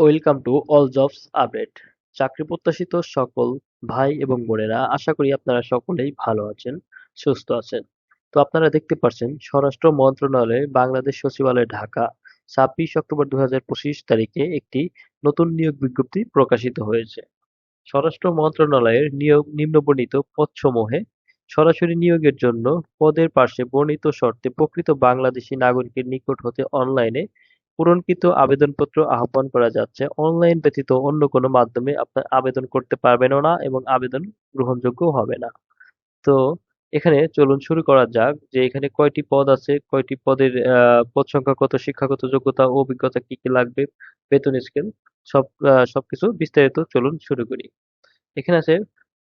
Welcome to all jobs update. চাকরি প্রত্যাশিত সকল ভাই এবং বোনেরা, আশা করি আপনারা সকলেই ভালো আছেন, সুস্থ আছেন। তো আপনারা দেখতে পাচ্ছেন স্বরাষ্ট্র মন্ত্রণালয় বাংলাদেশ সচিবালয়, ঢাকা, ছাব্বিশ অক্টোবর দুই হাজার পঁচিশ তারিখে একটি নতুন নিয়োগ বিজ্ঞপ্তি প্রকাশিত হয়েছে। স্বরাষ্ট্র মন্ত্রণালয়ের নিয়োগ নিম্নবর্ণিত পদসমূহে সরাসরি নিয়োগের জন্য পদের পার্শ্বে বর্ণিত শর্তে প্রকৃত বাংলাদেশী নাগরিকের নিকট হতে অনলাইনে পূরণকৃত আবেদনপত্র আহ্বান করা যাচ্ছে। অনলাইন ব্যতীত অন্য কোনো মাধ্যমে আপনার আবেদন করতে পারবেনও না এবং আবেদন গ্রহণযোগ্য হবে না। তো এখানে চলুন শুরু করা যাক যে এখানে কয়টি পদ আছে, কয়টি পদের পদ সংখ্যা কত শিক্ষাগত যোগ্যতা ও অভিজ্ঞতা কি কি লাগবে, বেতন, স্কেল সব সবকিছু বিস্তারিত চলুন শুরু করি। এখানে আছে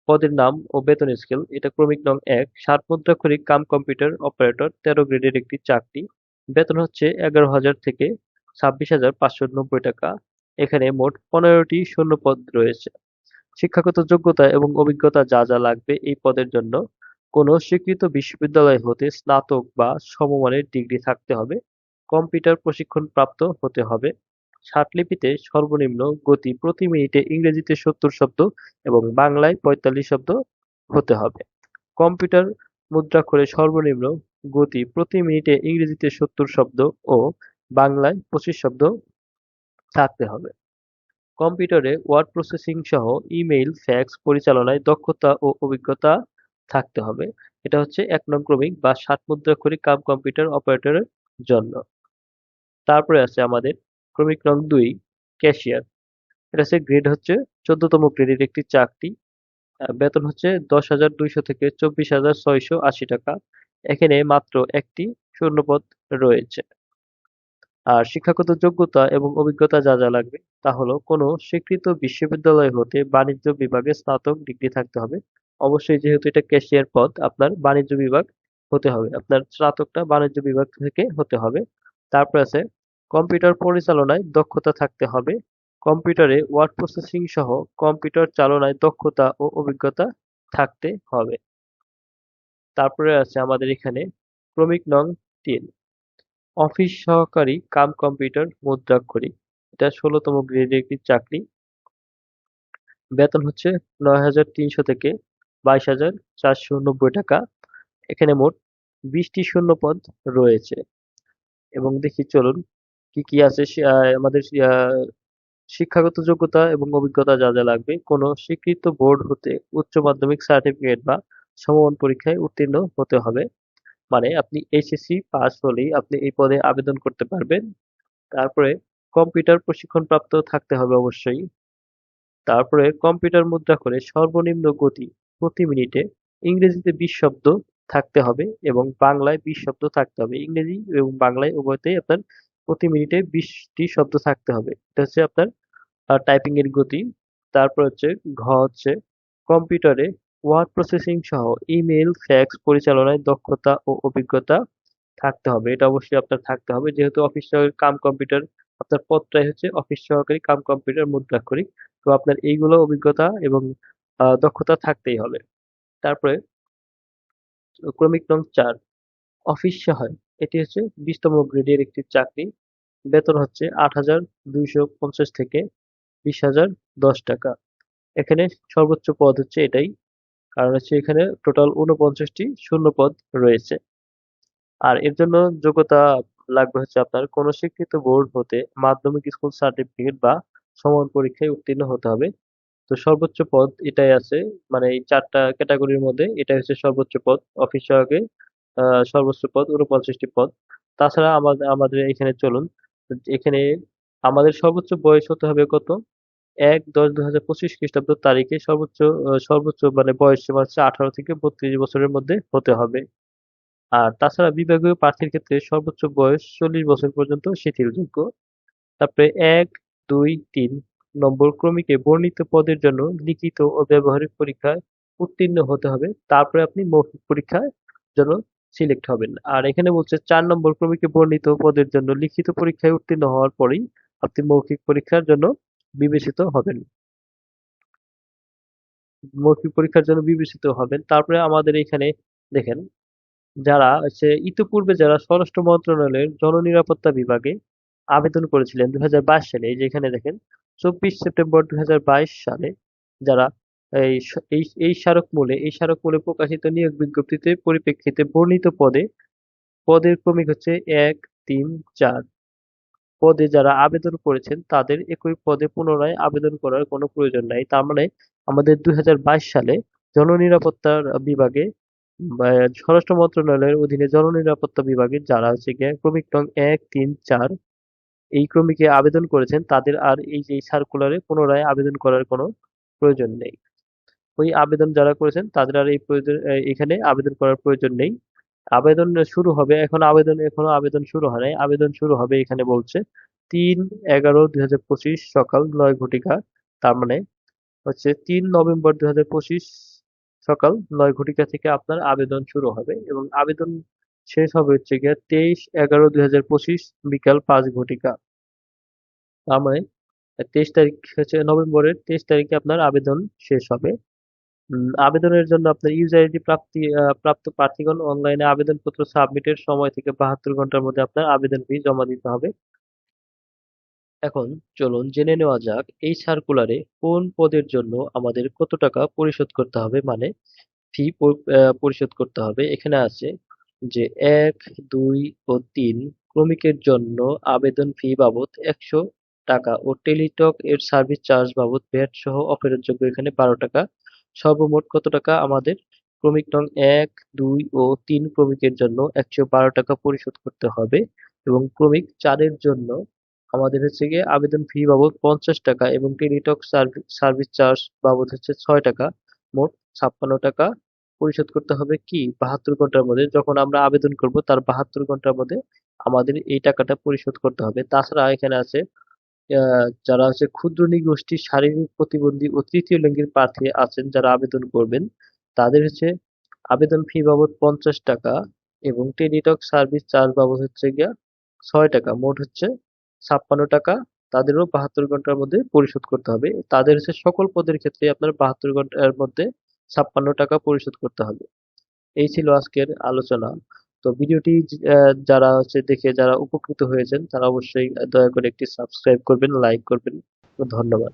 পদের নাম ও বেতন স্কেল, এটা ক্রমিক নং এক সাত মুদ্রাক্ষরিক কাম কম্পিউটার অপারেটর, তেরো গ্রেডের একটি চাকরি, বেতন হচ্ছে এগারো হাজার থেকে ছাব্বিশ হাজার পাঁচশো নব্বই টাকা। এখানে মোট পনেরোটি শূন্য পদ রয়েছে। শিক্ষাগত যোগ্যতা এবং অভিজ্ঞতা যা যা লাগবে এই পদের জন্য কোনো স্বীকৃত বিশ্ববিদ্যালয় হতে স্নাতক বা সমমানের ডিগ্রি থাকতে হবে, কম্পিউটার প্রশিক্ষণ প্রাপ্ত হতে হবে ষাটলিপিতে সর্বনিম্ন গতি প্রতি মিনিটে ইংরেজিতে সত্তর শব্দ এবং বাংলায় পঁয়তাল্লিশ শব্দ হতে হবে। কম্পিউটার মুদ্রাক্ষরে সর্বনিম্ন গতি প্রতি মিনিটে ইংরেজিতে সত্তর শব্দ ও বাংলায় পঁচিশ শব্দ থাকতে হবে। কম্পিউটারে ওয়ার্ড প্রসেসিং সহ ইমেইল, ফ্যাক্স, পরিচালনায় দক্ষতা ও অভিজ্ঞতা থাকতে হবে। এটা হচ্ছে এক নং ক্রমিক বা সাত মুদ্রাক্ষরিক কাম কম্পিউটার অপারেটরের জন্য। তারপরে আছে আমাদের ক্রমিক নং দুই, ক্যাশিয়ার। এটা হচ্ছে গ্রেড হচ্ছে চোদ্দতম গ্রেডের একটি চাকরি বেতন হচ্ছে দশ হাজার দুইশো থেকে চব্বিশ হাজার ছয়শো আশি টাকা। এখানে মাত্র একটি শূন্যপদ রয়েছে। আর শিক্ষাগত যোগ্যতা এবং অভিজ্ঞতা যা যা লাগবে তা হলো কোনো স্বীকৃত বিশ্ববিদ্যালয় হতে বাণিজ্য বিভাগে স্নাতক ডিগ্রি থাকতে হবে। অবশ্যই যেহেতু এটা ক্যাশিয়ার পদ, আপনার বাণিজ্য বিভাগ হতে হবে, আপনার স্নাতকটা বাণিজ্য বিভাগ থেকে হতে হবে। তারপর আছে কম্পিউটার পরিচালনায় দক্ষতা থাকতে হবে, কম্পিউটারে ওয়ার্ড প্রসেসিং সহ কম্পিউটার চালনায় দক্ষতা ও অভিজ্ঞতা থাকতে হবে। তারপরে আছে আমাদের এখানে ক্রমিক নং তিন। অফিস সহকারী কাম কম্পিউটার মুদ্রাক্ষরিক এটা ষোলোতম গ্রেডের একটি চাকরি। বেতন হচ্ছে নয় হাজার তিনশো থেকে বাইশ হাজার চারশো নব্বই টাকা। এখানে মোট বিশটি শূন্য পদ রয়েছে। এবং দেখি চলুন কি কি আছে আমাদের শিক্ষাগত যোগ্যতা এবং অভিজ্ঞতা যা যা লাগবে। কোনো স্বীকৃত বোর্ড হতে উচ্চ মাধ্যমিক সার্টিফিকেট বা সমমান পরীক্ষায় উত্তীর্ণ হতে হবে। মানে আপনি এইচএসসি পাস হলেই আপনি এই পদে আবেদন করতে পারবেন। তারপরে কম্পিউটার প্রশিক্ষণ প্রাপ্ত থাকতে হবে অবশ্যই। তারপরে কম্পিউটার মুদ্রা করে সর্বনিম্ন গতি প্রতি মিনিটে ইংরেজিতে বিশ শব্দ থাকতে হবে এবং বাংলায় বিশ শব্দ থাকতে হবে। ইংরেজি এবং বাংলায় উভয়তেই আপনার প্রতি মিনিটে বিশটি শব্দ থাকতে হবে। এটা হচ্ছে আপনার টাইপিং এর গতি। তারপর হচ্ছে ঘ হচ্ছে কম্পিউটারে ওয়ার্ড প্রসেসিং সহ ইমেল ফ্যাক্স, পরিচালনায় দক্ষতা ও অভিজ্ঞতা থাকতে হবে। এটা অবশ্যই আপনার থাকতে হবে। যেহেতু অফিস সহকারী কাম কম্পিউটার, আপনার পদটাই হচ্ছে অফিস সহকারী কাম কম্পিউটার মুদ্রাক্ষরিক। তো আপনার এইগুলো অভিজ্ঞতা এবং দক্ষতা থাকতেই হবে। তারপরে ক্রমিক নং চার, অফিস সহায়ক এটি হচ্ছে বিশতম গ্রেডের একটি চাকরি। বেতন হচ্ছে আট হাজার দুইশো পঞ্চাশ থেকে বিশ হাজার দশ টাকা। এখানে সর্বোচ্চ পদ হচ্ছে এটাই। কারণ হচ্ছে এখানে টোটাল উনপঞ্চাশটি শূন্য পদ রয়েছে। আর এর জন্য যোগ্যতা লাগবে হচ্ছে আপনার কোনো স্বীকৃত বোর্ড হতে মাধ্যমিক স্কুল সার্টিফিকেট বা সমান পরীক্ষায় উত্তীর্ণ হতে হবে। তো সর্বোচ্চ পদ এটাই আছে মানে এই চারটা ক্যাটাগরির মধ্যে এটাই হচ্ছে সর্বোচ্চ পদ। অফিস সহায়কে আহ, সর্বোচ্চ পদ উনপঞ্চাশটি পদ। তাছাড়া আমাদের আমাদের এখানে চলুন এখানে আমাদের সর্বোচ্চ বয়স হতে হবে কত? এক দশ দুই হাজার পঁচিশ খ্রিস্টাব্দ তারিখে সর্বোচ্চ সর্বোচ্চ মানে বয়স সীমা হচ্ছে আঠারো থেকে বত্রিশ বছরের মধ্যে হতে হবে। আর তাছাড়া বিভাগীয় প্রার্থীর ক্ষেত্রে সর্বোচ্চ বয়স চল্লিশ বছর পর্যন্ত শিথিলযোগ্য তারপরে এক, দুই, তিন নম্বর ক্রমিকে বর্ণিত পদের জন্য লিখিত ও ব্যবহারিক পরীক্ষায় উত্তীর্ণ হতে হবে। তারপরে আপনি মৌখিক পরীক্ষার জন্য সিলেক্ট হবেন। আর এখানে বলছে চার নম্বর ক্রমিকে বর্ণিত পদের জন্য লিখিত পরীক্ষায় উত্তীর্ণ হওয়ার পরেই আপনি মৌখিক পরীক্ষার জন্য বিবেচিত হবেন। মৌখিক পরীক্ষার জন্য বিবেচিত হবেন। তারপরে আমাদের এখানে দেখেন, যারা হচ্ছে ইতিপূর্বে যারা স্বরাষ্ট্র মন্ত্রণালয়ের জননিরাপত্তা বিভাগে আবেদন করেছিলেন দুই সালে, এই যে এখানে দেখেন, চব্বিশ সেপ্টেম্বর দুই হাজার বাইশ সালে যারা এই এই এই স্মারকমূলে এই স্মারকমূলে প্রকাশিত নিয়োগ বিজ্ঞপ্তিতে পরিপ্রেক্ষিতে বর্ণিত পদে, পদের ক্রমিক হচ্ছে এক, তিন, চার। পদে যারা আবেদন করেছেন, তাদের একই পদে পুনরায় আবেদন করার কোনো প্রয়োজন নাই। তার মানে আমাদের দুই হাজার বাইশ সালে জননিরাপত্তার বিভাগে স্বরাষ্ট্র মন্ত্রণালয়ের অধীনে জননিরাপত্তা বিভাগে যারা হচ্ছে গিয়ে ক্রমিক নং এক, তিন, চার এই ক্রমিকে আবেদন করেছেন, তাদের আর এই যে সার্কুলারে পুনরায় আবেদন করার কোনো প্রয়োজন নেই। ওই আবেদন যারা করেছেন, তাদের আর এই প্রয়োজন এই- এখানে আবেদন করার প্রয়োজন নেই। আবেদন শুরু হবে, এখন আবেদন, এখনও আবেদন শুরু হয় নাই। আবেদন শুরু হবে এখানে বলছে, তিন এগারো দুই হাজার পঁচিশ সকাল নয় ঘটিকা, তার মানে হচ্ছে তিন নভেম্বর দুই হাজার পঁচিশ সকাল নয় ঘটিকা থেকে আপনার আবেদন শুরু হবে এবং আবেদন শেষ হবে হচ্ছে গিয়ে তেইশ এগারো দুই হাজার পঁচিশ বিকাল পাঁচ ঘটিকা। তার মানে তেইশ তারিখ হচ্ছে নভেম্বরের তেইশ তারিখে আপনার আবেদন শেষ হবে। আবেদনের জন্য আপনার ইউজার আইডি প্রাপ্তি প্রাপ্ত প্রার্থীগণ অনলাইনে আবেদনপত্র সাবমিটের সময় থেকে বাহাত্তর ঘণ্টার মধ্যে আপনার আবেদন ফি জমা দিতে হবে। এখন চলুন জেনে নেওয়া যাক এই সার্কুলারে কোন পদের জন্য আমাদের কত টাকা পরিশোধ করতে হবে মানে ফি পরিশোধ করতে হবে। এখানে আছে যে এক, দুই ও তিন ক্রমিকের জন্য আবেদন ফি বাবদ একশো টাকা ও টেলিটক এর সার্ভিস চার্জ বাবদ ভ্যাট সহ অফেরতযোগ্য এখানে বারো টাকা। সর্বমোট কত টাকা আমাদের? ক্রমিক নং এক, দুই ও তিন ক্রমিকের জন্য একশো বারো টাকা পরিশোধ করতে হবে এবং ক্রমিক চারের জন্য আমাদের হচ্ছে গিয়ে আবেদন ফি বাবদ পঞ্চাশ টাকা এবং টেলিটক সার্ভিস চার্জ বাবদ হচ্ছে ছয় টাকা। মোট ছাপ্পান্ন টাকা পরিশোধ করতে হবে কি? বাহাত্তর ঘণ্টার মধ্যে যখন আমরা আবেদন করব তার বাহাত্তর ঘণ্টার মধ্যে আমাদের এই টাকাটা পরিশোধ করতে হবে। তাছাড়া এখানে আছে যারা হচ্ছে ক্ষুদ্র নিগোষ্ঠী শারীরিক প্রতিবন্ধী ও তৃতীয় লিঙ্গের প্রার্থী আছেন যারা আবেদন করবেন, তাদের হচ্ছে আবেদন ফি বাবদ পঞ্চাশ টাকা এবং টেলিটক সার্ভিস চার্জ বাবদ হচ্ছে গিয়া ছয় টাকা। মোট হচ্ছে ছাপ্পান্ন টাকা। তাদেরও বাহাত্তর ঘণ্টার মধ্যে পরিশোধ করতে হবে। তাদের হচ্ছে সকল পদের ক্ষেত্রে আপনার বাহাত্তর ঘণ্টার মধ্যে ছাপ্পান্ন টাকা পরিশোধ করতে হবে। এই ছিল আজকের আলোচনা। তো ভিডিওটি যারা হচ্ছে দেখে যারা উপকৃত হয়েছেন, তারা অবশ্যই দয়া করে একটি সাবস্ক্রাইব করবেন, লাইক করবেন। ধন্যবাদ।